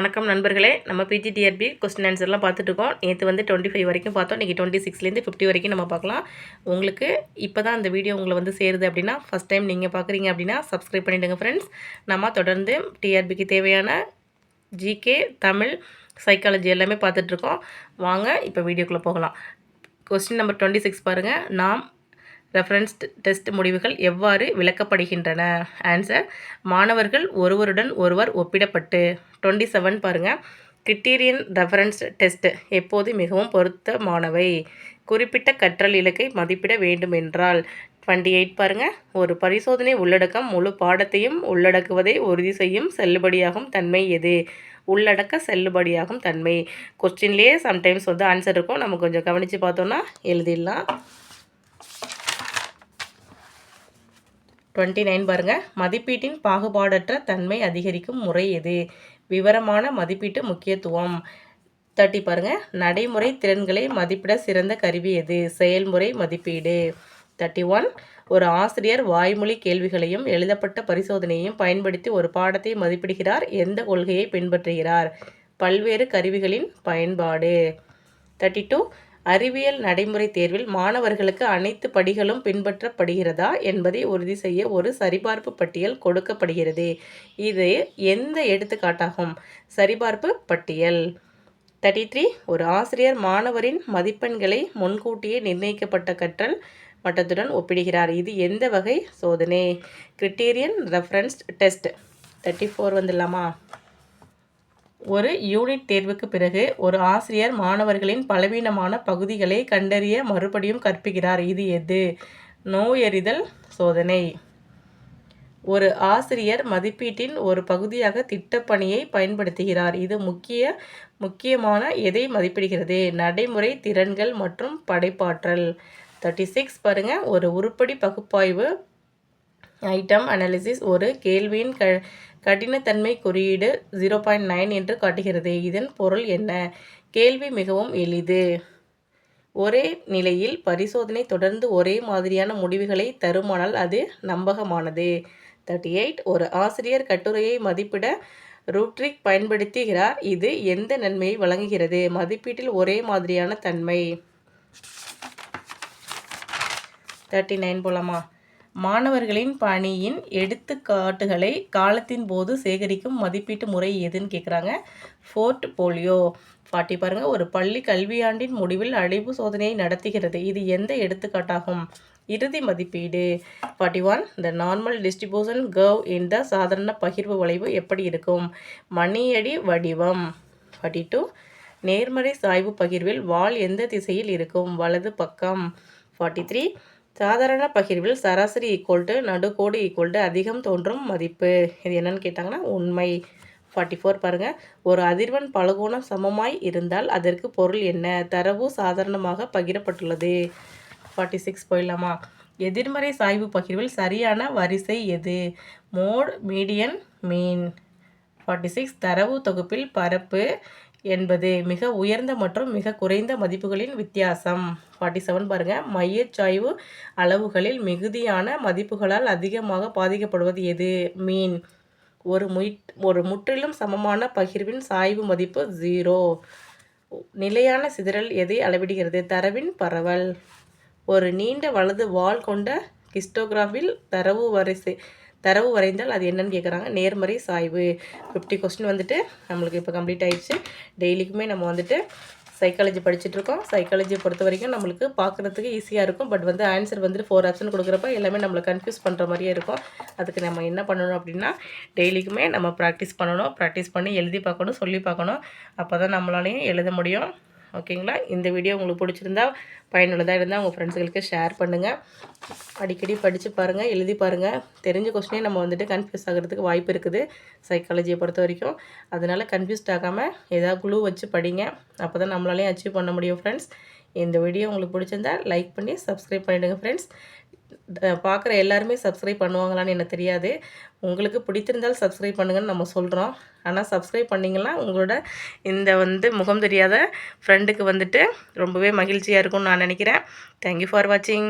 வணக்கம் நண்பர்களே. நம்ம பிஜிடிஆர்பி கொஸ்டின் ஆன்சர்லாம் பார்த்துட்ருக்கோம் நேற்று வந்து டுவெண்ட்டி ஃபைவ் வரைக்கும் பார்த்தோம். இன்றைக்கி டுவெண்ட்டி சிக்ஸ்லேருந்து ஃபிஃப்டி வரைக்கும் நம்ம பார்க்கலாம். உங்களுக்கு இப்போ தான் அந்த வீடியோ உங்களை வந்து சேருது அப்படின்னா ஃபஸ்ட் டைம் நீங்கள் பார்க்குறீங்க அப்படின்னா சப்ஸ்கிரைப் பண்ணிவிடுங்க ஃப்ரெண்ட்ஸ் நம்ம தொடர்ந்து டிஆர்பிக்கு தேவையான ஜிகே தமிழ் சைக்காலஜி எல்லாமே பார்த்துட்ருக்கோம் வாங்க இப்போ வீடியோக்குள்ளே போகலாம். கொஸ்டின் நம்பர் டுவெண்ட்டி சிக்ஸ் பாருங்கள் நாம் ரெஃபரன்ஸ் டெஸ்ட் முடிவுகள் எவ்வாறு விளக்கப்படுகின்றன? ஆன்சர் மாணவர்கள் ஒருவருடன் ஒருவர் ஒப்பிடப்பட்டு. டுவெண்ட்டி செவன் பாருங்கள் கிரிட்டீரியன் ரெஃபரன்ஸ் டெஸ்ட் எப்போது மிகவும் பொருத்தமானவை? குறிப்பிட்ட கற்றல் இலக்கை மதிப்பிட வேண்டுமென்றால். டுவெண்ட்டி எயிட் பாருங்கள் ஒரு பரிசோதனை உள்ளடக்கம் முழு பாடத்தையும் உள்ளடக்குவதை உறுதி செய்யும் செல்லுபடியாகும் தன்மை எது? உள்ளடக்க செல்லுபடியாகும் தன்மை. கொஸ்டின்லேயே சம்டைம்ஸ் வந்து ஆன்சர் இருக்கும். நம்ம கொஞ்சம் கவனித்து பார்த்தோன்னா எழுதிடலாம். டுவெண்ட்டி நைன் பாருங்கள் மதிப்பீட்டின் பாகுபாடற்ற தன்மை அதிகரிக்கும் முறை எது? விவரமான மதிப்பீட்டு முக்கியத்துவம். தேர்ட்டி பாருங்கள் நடைமுறை திறன்களை மதிப்பிட சிறந்த கருவி எது? செயல்முறை மதிப்பீடு. தேர்ட்டி ஒன் ஒரு ஆசிரியர் வாய்மொழி கேள்விகளையும் எழுதப்பட்ட பரிசோதனையையும் பயன்படுத்தி ஒரு பாடத்தை மதிப்பிடுகிறார் எந்த கொள்கையை பின்பற்றுகிறார்? பல்வேறு கருவிகளின் பயன்பாடு. தேர்ட்டி டூ அறிவியல் நடைமுறை தேர்வில் மாணவர்களுக்கு அனைத்து படிகளும் பின்பற்றப்படுகிறதா என்பதை உறுதி செய்ய ஒரு சரிபார்ப்பு பட்டியல் கொடுக்கப்படுகிறது. இது எந்த எடுத்துக்காட்டாகும்? சரிபார்ப்பு பட்டியல். தேர்ட்டி த்ரீ ஒரு ஆசிரியர் மாணவரின் மதிப்பெண்களை முன்கூட்டியே நிர்ணயிக்கப்பட்ட கற்றல் மட்டத்துடன் ஒப்பிடுகிறார். இது எந்த வகை சோதனை? Criterion referenced test thirty four வந்துடலாமா? ஒரு யூனிட் தேர்வுக்கு பிறகு ஒரு ஆசிரியர் மாணவர்களின் பலவீனமான பகுதிகளை கண்டறிய மறுபடியும் கற்பிக்கிறார். இது எது? நோயறிதல் சோதனை. ஒரு ஆசிரியர் மதிப்பீட்டின் ஒரு பகுதியாக திட்டப்பணியை பயன்படுத்துகிறார். இது முக்கிய முக்கியமான எதை மதிப்பிடுகிறது? நடைமுறை திறன்கள் மற்றும் படைப்பாற்றல். தேர்ட்டி சிக்ஸ் பாருங்கள் ஒரு உருப்படி பகுப்பாய்வு ஐட்டம் அனாலிசிஸ் ஒரு கேள்வியின் க கடினத்தன்மை குறியீடு ஜீரோ பாயிண்ட் நைன் என்று காட்டுகிறது. இதன் பொருள் என்ன? கேள்வி மிகவும் எளிது. ஒரே நிலையில் பரிசோதனை தொடர்ந்து ஒரே மாதிரியான முடிவுகளை தருமானால் அது நம்பகமானது. தேர்ட்டி எயிட் ஒரு ஆசிரியர் கட்டுரையை மதிப்பிட ரூட்ரிக் பயன்படுத்துகிறார். இது எந்த நன்மையை வழங்குகிறது? மதிப்பீட்டில் ஒரே மாதிரியான தன்மை. தேர்ட்டி நைன் போலாமா? மாணவர்களின் பணியின் எடுத்துக்காட்டுகளை காலத்தின் போது சேகரிக்கும் மதிப்பீட்டு முறை எதுன்னு கேட்குறாங்க ஃபோர்ட் போலியோ பாட்டி பாருங்கள் ஒரு பள்ளி கல்வியாண்டின் முடிவில் அழிவு சோதனையை நடத்துகிறது. இது எந்த எடுத்துக்காட்டாகும்? இறுதி மதிப்பீடு. Forty one the normal distribution curve இந்த சாதாரண பகிர்வு வளைவு எப்படி இருக்கும்? மணியடி வடிவம். ஃபார்ட்டி டூ நேர்மறை சாய்வு பகிர்வில் வால் எந்த திசையில் இருக்கும்? வலது பக்கம். ஃபார்ட்டி த்ரீ சாதாரண பகிர்வில் சராசரி ஈக்குவல் டு நடுக்கோடு ஈக்குவல் டு அதிகம் தோன்றும் மதிப்பு. இது என்னன்னு கேட்டாங்கன்னா உண்மை. ஃபார்ட்டி ஃபோர் பாருங்கள் ஒரு அதிர்வெண் பலகோணம் சமமாய் இருந்தால் அதற்கு பொருள் என்ன? தரவு சாதாரணமாக பகிரப்பட்டுள்ளது. ஃபார்ட்டி சிக்ஸ் போயிடலாமா? எதிர்மறை சாய்வு பகிர்வில் சரியான வரிசை எது? Mode median mean. Forty six தரவு தொகுப்பில் பரப்பு என்பது மிக உயர்ந்த மற்றும் மிக குறைந்த மதிப்புகளின் வித்தியாசம். ஃபார்ட்டி செவன் பாருங்கள் மையச்சாய்வு அளவுகளில் மிகுதியான மதிப்புகளால் அதிகமாக பாதிக்கப்படுவது எது? மீன். ஒரு முய் ஒரு முற்றிலும் சமமான பகிர்வின் சாய்வு மதிப்பு ஜீரோ நிலையான சிதறல் எதை அளவிடுகிறது? தரவின் பரவல். ஒரு நீண்ட வலது வால் கொண்ட கிஸ்டோகிராஃபில் தரவு வரிசை தரவு வரைந்தால் அது என்னன்னு கேட்குறாங்க நேர்மறை சாய்வு. ஃபிஃப்டி கொஸ்டின் வந்துட்டு நம்மளுக்கு இப்போ கம்ப்ளீட் ஆகிடுச்சு டெய்லிக்குமே நம்ம வந்துட்டு சைக்காலஜி படிச்சுட்ருக்கோம் சைக்காலஜியை பொறுத்த வரைக்கும் நம்மளுக்கு பார்க்குறதுக்கு ஈஸியாக இருக்கும். பட் வந்து ஆன்சர் வந்துட்டு ஃபோர் ஆப்ஷன் கொடுக்குறப்ப எல்லாமே நம்மளை கன்ஃபியூஸ் பண்ணுற மாதிரியே இருக்கும். அதுக்கு நம்ம என்ன பண்ணணும் அப்படின்னா டெய்லிக்குமே நம்ம ப்ராக்டிஸ் பண்ணணும். ப்ராக்டிஸ் பண்ணி எழுதி பார்க்கணும் சொல்லி பார்க்கணும். அப்போ தான் நம்மளாலையும் எழுத முடியும். ஓகேங்களா? இந்த வீடியோ உங்களுக்கு பிடிச்சிருந்தா பயனுள்ளதாக இருந்தால் உங்கள் ஃப்ரெண்ட்ஸுகளுக்கு ஷேர் பண்ணுங்கள் அடிக்கடி படித்து பாருங்கள் எழுதி பாருங்கள் தெரிஞ்ச கொஸ்டினே நம்ம வந்துட்டு கன்ஃபியூஸ் ஆகிறதுக்கு வாய்ப்பு இருக்குது. சைக்காலஜியை பொறுத்த வரைக்கும். அதனால் கன்ஃபியூஸ்ட் ஆகாமல் ஏதாவது குழு வச்சு படிங்க. அப்போ தான் நம்மளாலையும் அச்சீவ் பண்ண முடியும் ஃப்ரெண்ட்ஸ் இந்த வீடியோ உங்களுக்கு பிடிச்சிருந்தா லைக் பண்ணி சப்ஸ்கிரைப் பண்ணிவிடுங்க ஃப்ரெண்ட்ஸ் பார்க்குற எல்லாருமே சப்ஸ்கிரைப் பண்ணுவாங்களான்னு எனக்கு தெரியாது. உங்களுக்கு பிடித்திருந்தால் சப்ஸ்கிரைப் பண்ணுங்கன்னு நம்ம சொல்கிறோம் ஆனால் சப்ஸ்கிரைப் பண்ணிங்கன்னா உங்களோட இந்த வந்து முகம் தெரியாத ஃப்ரெண்டுக்கு வந்துட்டு ரொம்பவே மகிழ்ச்சியாக இருக்கும்னு நான் நினைக்கிறேன். தேங்க்யூ ஃபார் வாட்சிங்